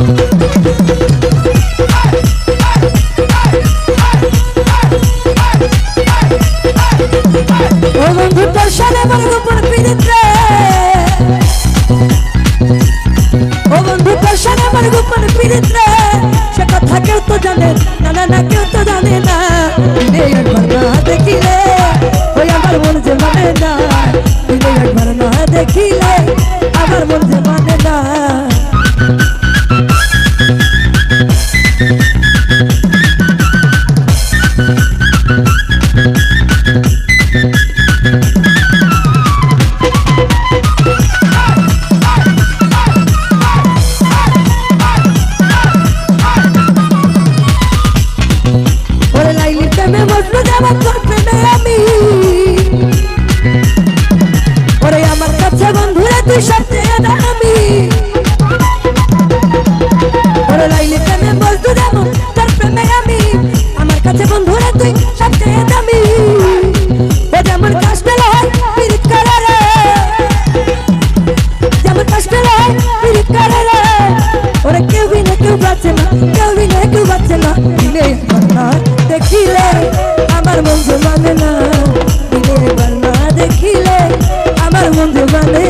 বন্ধু তোর সাথে বলব পড়বি দিতে তুই সবচেয়ে দামি ওরে লাইলি প্রেমে মজনু যাব, তোর প্রেমে আমি। আমার কাছে বন্ধুরা, তুই সবচেয়ে দামি ও যেমন কষ্ট হয় পিরিত করে রে। যেমন কষ্ট হয় পিরিত করে রে। ওরে কেউ বি না, কেউ বাঁচে না, কেউ বি না, কেউ বাঁচে না। দিলে দেখিলে আমার মন মানে না। দিলে এবার না দেখিলে আমার মন মানে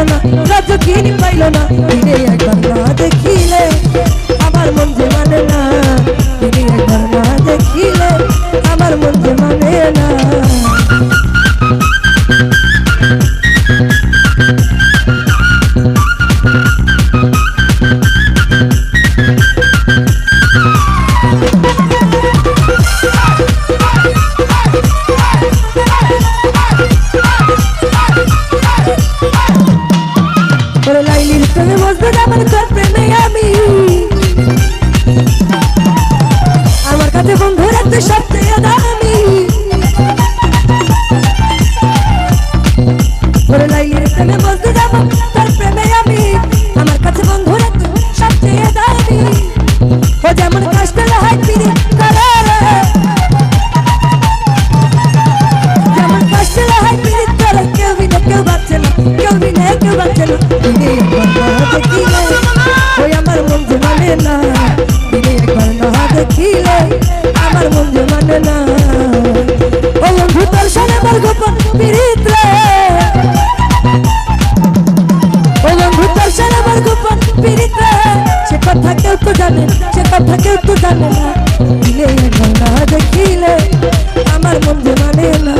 இல்லைனா ராஜுக்கு இனிப்பா இல்லைனா இதே লাইলির প্রেমে বসবে আমার তোর প্রেমে আমি। আমার কাছে বন্ধুরা তুই সবচেয়ে দামি। তো জানে সে কথা কেউ তো জানে না। দিলে না, দেখিলে আমার মন মানে না।